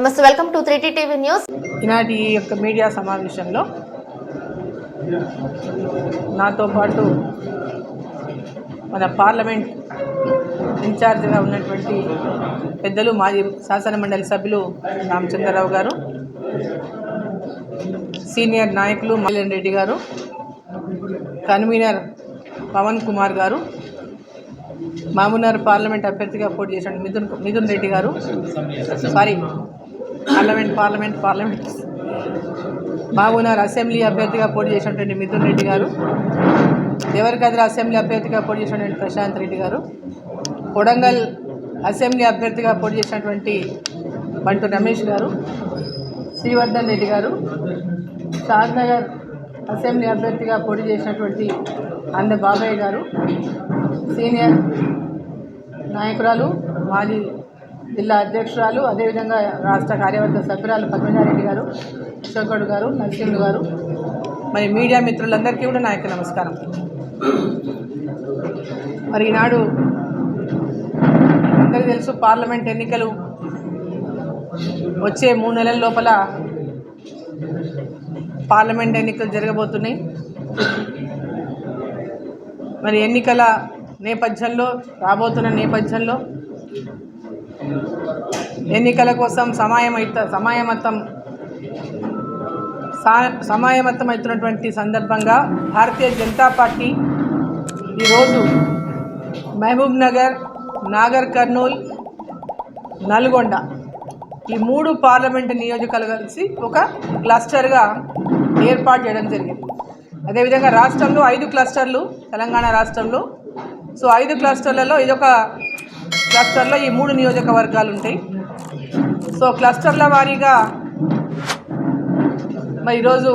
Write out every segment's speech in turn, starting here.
నమస్తే welcome to three TV news. ఈనాటి యొక్క మీడియా సమావేశంలో నాతో పాటు మన పార్లమెంట్ ఇన్ఛార్జ్గా ఉన్నటువంటి పెద్దలు మాజీ శాసన మండలి సభ్యులు రామచంద్రరావు గారు సీనియర్ నాయకులు మల్లిన్ రెడ్డి గారు కన్వీనర్ పవన్ కుమార్ గారు మామూనార్ పార్లమెంట్ అభ్యర్థిగా పోటీ చేసిన మిథున్ మిథున్ రెడ్డి గారు సారీ పార్లమెంట్ పార్లమెంట్ పార్లమెంట్. మామూనార్ అసెంబ్లీ అభ్యర్థిగా పోటీ చేసినటువంటి మిథున్ రెడ్డి గారు. దేవరకద్ర అసెంబ్లీ అభ్యర్థిగా పోటీ చేసినటువంటి ప్రశాంత్ రెడ్డి గారు. కొడంగల్ అసెంబ్లీ అభ్యర్థిగా పోటీ చేసినటువంటి బంటు రమేష్ గారు శ్రీవర్ధన్ రెడ్డి గారు. షాద్నగర్ అసెంబ్లీ అభ్యర్థిగా పోటీ చేసినటువంటి అంద బాబాయ్ గారు. సీనియర్ నాయకురాలు మాజీ జిల్లా అధ్యక్షురాలు అదేవిధంగా రాష్ట్ర కార్యవర్గ సభ్యురాలు పద్మజారెడ్డి గారు అశోకడు గారు నరసింహుడు గారు. మరి మీడియా మిత్రులందరికీ కూడా నా యొక్క నమస్కారం. మరి ఈనాడు అందరికీ తెలుసు పార్లమెంట్ ఎన్నికలు వచ్చే మూడు నెలల లోపల పార్లమెంట్ ఎన్నికలు జరగబోతున్నాయి. మరి ఎన్నికల నేపథ్యంలో రాబోతున్న నేపథ్యంలో ఎన్నికల కోసం సమాయమైత సమాయమత్తం సా సమాయమత్తం అవుతున్నటువంటి సందర్భంగా భారతీయ జనతా పార్టీ ఈరోజు మహబూబ్ నగర్ నాగర్ కర్నూల్ నల్గొండ ఈ మూడు పార్లమెంటు నియోజకాలు కలిసి ఒక క్లస్టర్గా ఏర్పాటు చేయడం జరిగింది. అదేవిధంగా రాష్ట్రంలో ఐదు క్లస్టర్లు తెలంగాణ రాష్ట్రంలో. సో ఐదు క్లస్టర్లలో ఇదొక క్లస్టర్లో ఈ మూడు నియోజకవర్గాలు ఉంటాయి. సో క్లస్టర్ల వారీగా మరి ఈరోజు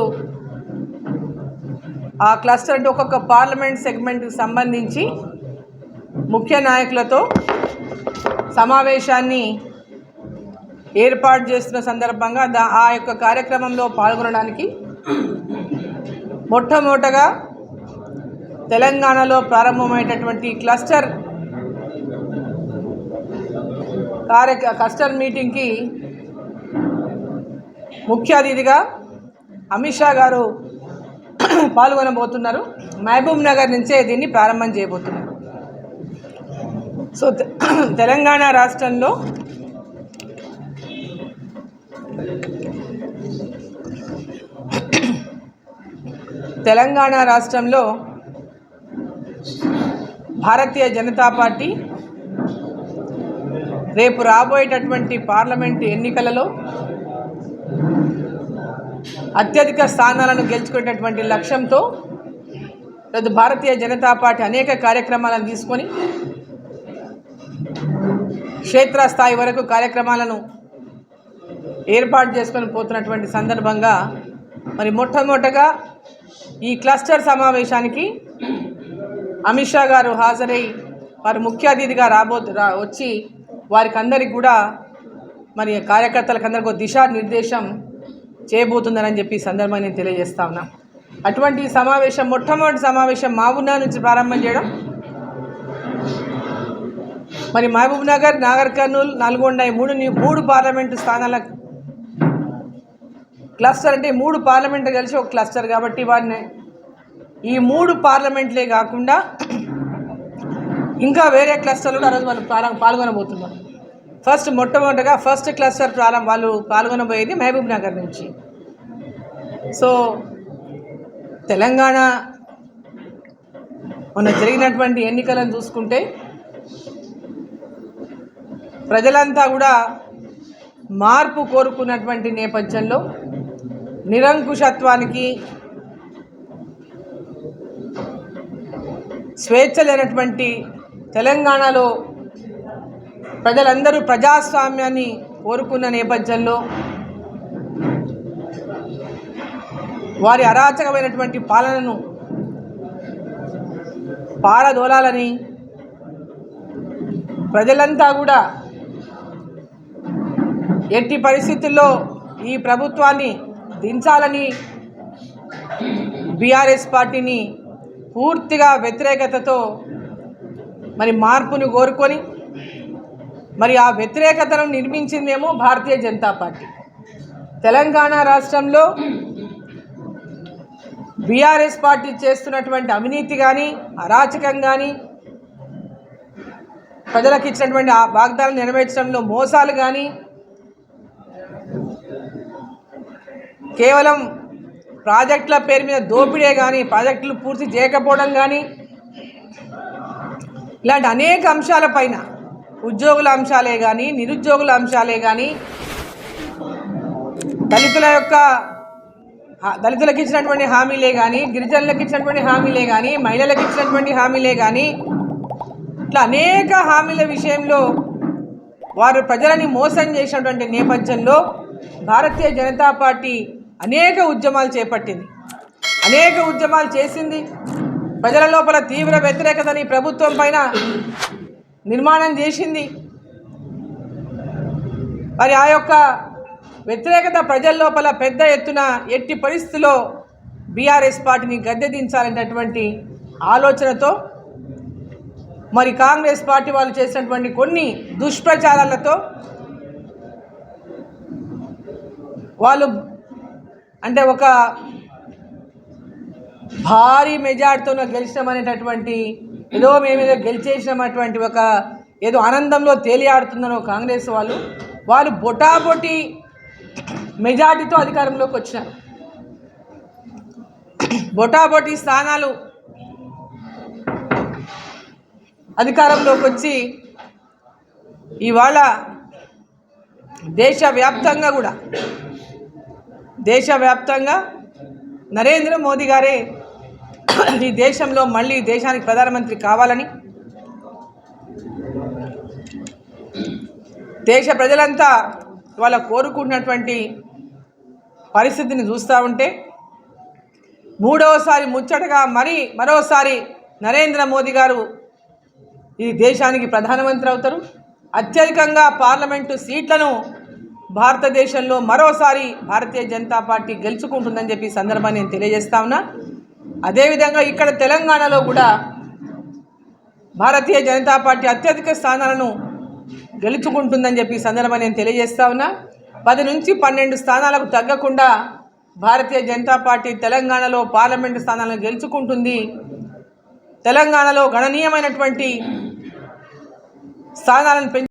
ఆ క్లస్టర్ అంటే ఒక్కొక్క పార్లమెంట్ సెగ్మెంట్కి సంబంధించి ముఖ్య నాయకులతో సమావేశాన్ని ఏర్పాటు చేస్తున్న సందర్భంగా దా ఆ యొక్క కార్యక్రమంలో పాల్గొనడానికి మొట్టమొదటగా తెలంగాణలో ప్రారంభమయ్యేటటువంటి క్లస్టర్ కార్య కస్టర్ మీటింగ్కి ముఖ్య అతిథిగా అమిత్ షా గారు పాల్గొనబోతున్నారు. మహబూబ్ నగర్ నుంచే దీన్ని ప్రారంభం చేయబోతున్నారు. సో తెలంగాణ రాష్ట్రంలో తెలంగాణ రాష్ట్రంలో భారతీయ జనతా పార్టీ రేపు రాబోయేటటువంటి పార్లమెంట్ ఎన్నికలలో అత్యధిక స్థానాలను గెలుచుకునేటటువంటి లక్ష్యంతో లేదు భారతీయ జనతా పార్టీ అనేక కార్యక్రమాలను తీసుకొని క్షేత్రస్థాయి వరకు కార్యక్రమాలను ఏర్పాటు చేసుకొని పోతున్నటువంటి సందర్భంగా మరి మొట్టమొదటగా ఈ క్లస్టర్ సమావేశానికి అమిత్ షా గారు హాజరై వారు ముఖ్య అతిథిగా రాబో రా వచ్చి వారికి అందరికి కూడా మరి కార్యకర్తలకు అందరికి ఒక దిశానిర్దేశం చేయబోతుందని చెప్పి సందర్భాన్ని నేను తెలియజేస్తా ఉన్నా. అటువంటి సమావేశం మొట్టమొదటి సమావేశం మహబూబ్నగర్ నుంచి ప్రారంభం చేయడం. మరి మహబూబ్ నగర్ నాగర్ కర్నూలు నల్గొండ ఈ మూడు ని- మూడు పార్లమెంటు స్థానాల క్లస్టర్ అంటే మూడు పార్లమెంట్లు కలిసి ఒక క్లస్టర్ కాబట్టి వారిని ఈ మూడు పార్లమెంట్లే కాకుండా ఇంకా వేరే క్లస్టర్లు కూడా ఆ రోజు వాళ్ళు ప్రారం- పాల్గొనబోతున్నారు. ఫస్ట్ మొట్టమొదటిగా ఫస్ట్ క్లస్టర్ ప్రారంభ వాళ్ళు పాల్గొనబోయేది మహబూబ్ నగర్ నుంచి. సో తెలంగాణ మొన్న జరిగినటువంటి ఎన్నికలను చూసుకుంటే ప్రజలంతా కూడా మార్పు కోరుకున్నటువంటి నేపథ్యంలో నిరంకుశత్వానికి స్వేచ్ఛ లేనటువంటి తెలంగాణలో ప్రజలందరూ ప్రజాస్వామ్యాన్ని కోరుకున్న నేపథ్యంలో వారి అరాచకమైనటువంటి పాలనను పారదోలాలని ప్రజలంతా కూడా ఎట్టి పరిస్థితుల్లో ఈ ప్రభుత్వాన్ని దించాలని బీఆర్ఎస్ పార్టీని పూర్తిగా వ్యతిరేకతతో మరి మార్పును కోరుకొని మరి ఆ వ్యతిరేకతను నిర్మించిందేమో భారతీయ జనతా పార్టీ. తెలంగాణ రాష్ట్రంలో బీఆర్ఎస్ పార్టీ చేస్తున్నటువంటి అవినీతి కానీ అరాచకం కానీ ప్రజలకు ఇచ్చినటువంటి ఆ వాగ్దానం నెరవేర్చడంలో మోసాలు కానీ కేవలం ప్రాజెక్టుల పేరు మీద దోపిడే కానీ ప్రాజెక్టులు పూర్తి చేయకపోవడం కానీ ఇలాంటి అనేక అంశాలపైన ఉద్యోగుల అంశాలే కానీ నిరుద్యోగుల అంశాలే కానీ దళితుల యొక్క దళితులకు ఇచ్చినటువంటి హామీలే కానీ గిరిజనులకు ఇచ్చినటువంటి హామీలే కానీ మహిళలకు ఇచ్చినటువంటి హామీలే కానీ ఇట్లా అనేక హామీల విషయంలో వారు ప్రజలని మోసం చేసినటువంటి నేపథ్యంలో భారతీయ జనతా పార్టీ అనేక ఉద్యమాలు చేపట్టింది. అనేక ఉద్యమాలు చేసింది. ప్రజల లోపల తీవ్ర వ్యతిరేకతని ప్రభుత్వం పైన నిర్మాణం చేసింది. మరి ఆ యొక్క వ్యతిరేకత ప్రజల లోపల పెద్ద ఎత్తున ఎట్టి పరిస్థితిలో బీఆర్ఎస్ పార్టీని గద్దె దించాలనేటటువంటి ఆలోచనతో మరి కాంగ్రెస్ పార్టీ వాళ్ళు చేసినటువంటి కొన్ని దుష్ప్రచారాలతో వాళ్ళు అంటే ఒక భారీ మెజార్టీతో గెలిచినామనేటటువంటి ఏదో మేమేదో గెలిచేసినటువంటి ఒక ఏదో ఆనందంలో తేలియాడుతుందనో కాంగ్రెస్ వాళ్ళు వాళ్ళు బొటాబొటి మెజార్టీతో అధికారంలోకి వచ్చినారు. బొటాబొటి స్థానాలు అధికారంలోకి వచ్చి ఇవాళ దేశవ్యాప్తంగా కూడా దేశవ్యాప్తంగా నరేంద్ర మోదీ గారే ఈ దేశంలో మళ్ళీ దేశానికి ప్రధానమంత్రి కావాలని దేశ ప్రజలంతా వాళ్ళ కోరుకుంటున్నటువంటి పరిస్థితిని చూస్తూ ఉంటే మూడవసారి ముచ్చటగా మరి మరోసారి నరేంద్ర మోదీ గారు ఈ దేశానికి ప్రధానమంత్రి అవుతారు. అత్యధికంగా పార్లమెంటు సీట్లను భారతదేశంలో మరోసారి భారతీయ జనతా పార్టీ గెలుచుకుంటుందని చెప్పి సందర్భాన్ని నేను తెలియజేస్తా ఉన్నా. అదేవిధంగా ఇక్కడ తెలంగాణలో కూడా భారతీయ జనతా పార్టీ అత్యధిక స్థానాలను గెలుచుకుంటుందని చెప్పి సందర్భంగా నేను తెలియజేస్తా ఉన్నా. పది నుంచి పన్నెండు స్థానాలకు తగ్గకుండా భారతీయ జనతా పార్టీ తెలంగాణలో పార్లమెంటు స్థానాలను గెలుచుకుంటుంది. తెలంగాణలో గణనీయమైనటువంటి స్థానాలను పెంచు